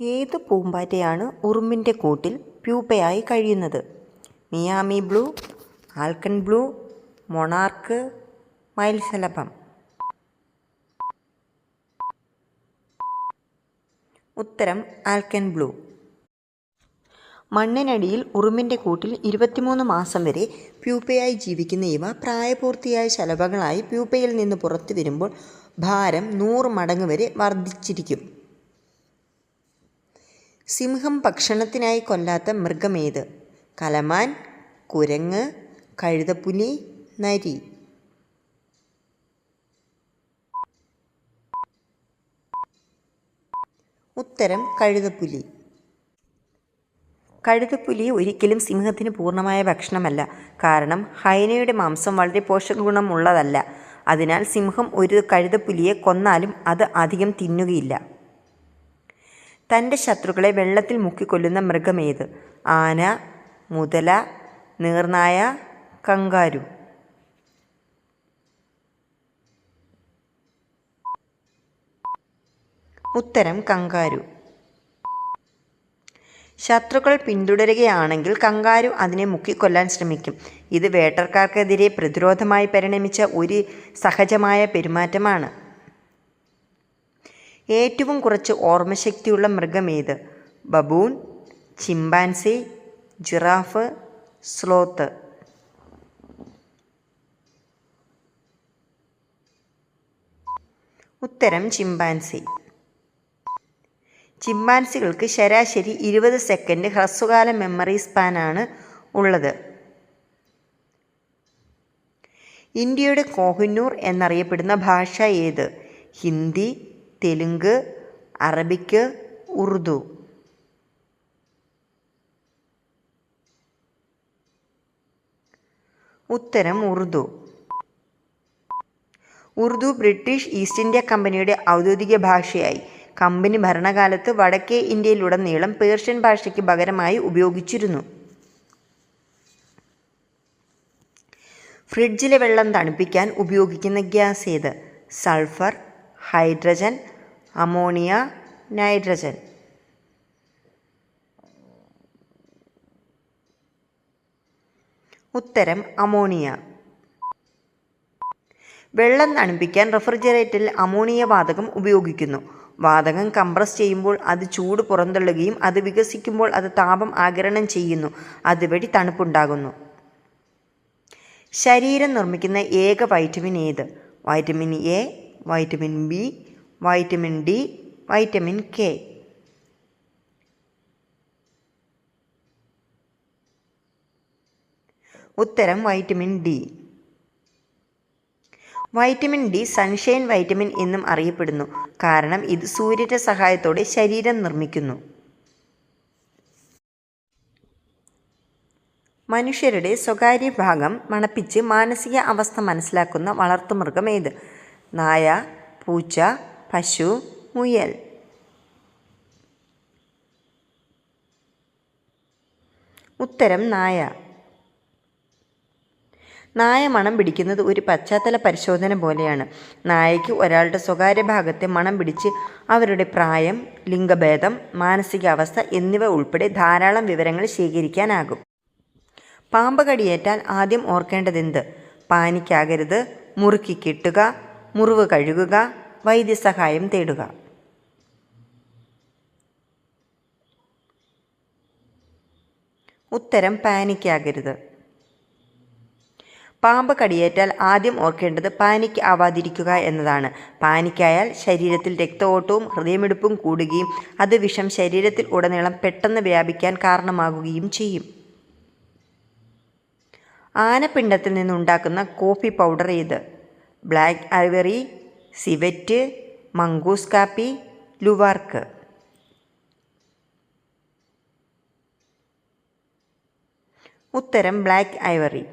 ഏത് പൂമ്പാറ്റയാണ് ഉറുമ്പിന്റെ കൂട്ടിൽ പ്യൂപ്പയായി കഴിയുന്നത്? Miami blue alcon blue monarch മയിൽശലഭം. ഉത്തരം ആൽക്കൻ ബ്ലൂ. മണ്ണിനടിയിൽ ഉറുമ്പിന്റെ കൂട്ടിൽ ഇരുപത്തിമൂന്ന് മാസം വരെ പ്യൂപ്പയായി ജീവിക്കുന്ന ഇവ പ്രായപൂർത്തിയായ ശലഭങ്ങളായി പ്യൂപ്പയിൽ നിന്ന് പുറത്തു വരുമ്പോൾ ഭാരം നൂറ് മടങ്ങ് വരെ വർദ്ധിച്ചിരിക്കും. സിംഹം ഭക്ഷണത്തിനായി കൊല്ലാത്ത മൃഗമേത്? കലമാൻ കുരങ്ങ് കഴുതപ്പുലി നരി. ഉത്തരം കഴുതപ്പുലി. കഴുതപ്പുലി ഒരിക്കലും സിംഹത്തിന് പൂർണമായ ഭക്ഷണമല്ല. കാരണം ഹൈനയുടെ മാംസം വളരെ പോഷകഗുണമുള്ളതല്ല. അതിനാൽ സിംഹം ഒരു കഴുതപ്പുലിയെ കൊന്നാലും അത് അധികം തിന്നുകയില്ല. തന്റെ ശത്രുക്കളെ വെള്ളത്തിൽ മുക്കിക്കൊല്ലുന്ന മൃഗമേത്? ആന മുതല നീർനായ കങ്കാരു. ഉത്തരം കങ്കാരു. ശത്രുക്കൾ പിന്തുടരുകയാണെങ്കിൽ കങ്കാരു അതിനെ മുക്കിക്കൊല്ലാൻ ശ്രമിക്കും. ഇത് വേട്ടർക്കാർക്കെതിരെ പ്രതിരോധമായി പരിണമിച്ച ഒരു സഹജമായ പെരുമാറ്റമാണ്. ഏറ്റവും കുറച്ച് ഓർമ്മശക്തിയുള്ള മൃഗം മൃഗമേത് ബബൂൺ ചിമ്പാൻസി ജിറാഫ് സ്ലോത്ത്. ഉത്തരം ചിമ്പാൻസി. ചിമ്പാൻസികൾക്ക് ശരാശരി ഇരുപത് സെക്കൻഡ് ഹ്രസ്വകാല മെമ്മറി സ്പാനാണ് ഉള്ളത്. ഇന്ത്യയുടെ കോഹിന്നൂർ എന്നറിയപ്പെടുന്ന ഭാഷ ഏത്? ഹിന്ദി തെലുങ്ക് അറബിക്ക് ഉറുദു. ഉത്തരം Urdu. Urdu British East India കമ്പനിയുടെ ഔദ്യോഗിക ഭാഷയായി. കമ്പനി ഭരണകാലത്ത് വടക്കേ ഇന്ത്യയിലുടനീളം പേർഷ്യൻ ഭാഷയ്ക്ക് പകരമായി ഉപയോഗിച്ചിരുന്നു. ഫ്രിഡ്ജിലെ വെള്ളം തണുപ്പിക്കാൻ ഉപയോഗിക്കുന്ന ഗ്യാസ് ഏത്? Sulphur hydrogen ammonia nitrogen. ഉത്തരം അമോണിയ. വെള്ളം തണുപ്പിക്കാൻ റെഫ്രിജറേറ്ററിൽ അമോണിയ വാതകം ഉപയോഗിക്കുന്നു. വാതകം കംപ്രസ് ചെയ്യുമ്പോൾ അത് ചൂട് പുറന്തള്ളുകയും അത് വികസിക്കുമ്പോൾ അത് താപം ആഗിരണം ചെയ്യുന്നു. അതുവഴി തണുപ്പുണ്ടാകുന്നു. ശരീരം നിർമ്മിക്കുന്ന ഏക വൈറ്റമിൻ ഏത്? Vitamin A vitamin B vitamin D vitamin K ഉത്തരം vitamin D vitamin D sunshine vitamin എന്നും അറിയപ്പെടുന്നു. കാരണം ഇത് സൂര്യന്റെ സഹായത്തോടെ ശരീരം നിർമ്മിക്കുന്നു. മനുഷ്യരുടെ സ്വകാര്യ ഭാഗം മണപ്പിച്ച് മാനസിക അവസ്ഥ മനസ്സിലാക്കുന്ന വളർത്തുമൃഗം ഏത്? നായ പൂച്ച പശു മുയൽ. ഉത്തരം നായ. നായ മണം പിടിക്കുന്നത് ഒരു പശ്ചാത്തല പരിശോധന പോലെയാണ്. നായയ്ക്ക് ഒരാളുടെ സ്വകാര്യ ഭാഗത്തെ മണം പിടിച്ച് അവരുടെ പ്രായം ലിംഗഭേദം മാനസികാവസ്ഥ എന്നിവ ഉൾപ്പെടെ ധാരാളം വിവരങ്ങൾ ശേഖരിക്കാനാകും. പാമ്പ് കടിയേറ്റാൽ ആദ്യം ഓർക്കേണ്ടതെന്ത്? പാനിക്കാകരുത് മുറുക്കി കെട്ടുക മുറിവ് കഴുകുക വൈദ്യസഹായം തേടുക. ഉത്തരം പാനിക്കാകരുത്. പാമ്പ് കടിയേറ്റാൽ ആദ്യം ഓർക്കേണ്ടത് പാനിക് ആവാതിരിക്കുക എന്നതാണ്. പാനിക്കായാൽ ശരീരത്തിൽ രക്തഓട്ടവും ഹൃദയമിടിപ്പും കൂടുകയും അത് വിഷം ശരീരത്തിൽ ഉടനീളം പെട്ടെന്ന് വ്യാപിക്കാൻ കാരണമാകുകയും ചെയ്യും. ആനപ്പിണ്ടത്തിൽ നിന്നുണ്ടാക്കുന്ന കോഫി പൗഡർ ഏത്? Black ivory civet mongoose kopi luwak. ഉത്തരം ബ്ലാക്ക് ഐവറി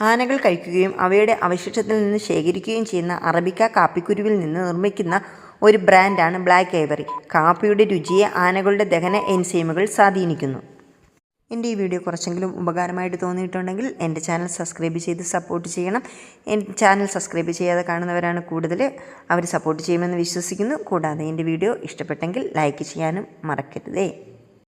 ആനകൾ കഴിക്കുകയും അവയുടെ അവശിഷ്ടത്തിൽ നിന്ന് ശേഖരിക്കുകയും ചെയ്യുന്ന അറബിക്ക കാപ്പിക്കുരുവിൽ നിന്ന് നിർമ്മിക്കുന്ന ഒരു ബ്രാൻഡാണ് ബ്ലാക്ക് ഐവറി കാപ്പിയുടെ രുചിയെ ആനകളുടെ ദഹന എൻസൈമുകൾ സ്വാധീനിക്കുന്നു. എന്റെ ഈ വീഡിയോ കുറച്ചെങ്കിലും ഉപകാരമായിട്ട് തോന്നിയിട്ടുണ്ടെങ്കിൽ എന്റെ ചാനൽ സബ്സ്ക്രൈബ് ചെയ്ത് സപ്പോർട്ട് ചെയ്യണം. എന്റെ ചാനൽ സബ്സ്ക്രൈബ് ചെയ്യാതെ കാണുന്നവരാണ് കൂടുതൽ. അവർ സപ്പോർട്ട് ചെയ്യുമെന്ന് വിശ്വസിക്കുന്നു. കൂടാതെ എന്റെ വീഡിയോ ഇഷ്ടപ്പെട്ടെങ്കിൽ ലൈക്ക് ചെയ്യാനും മറക്കരുതേ.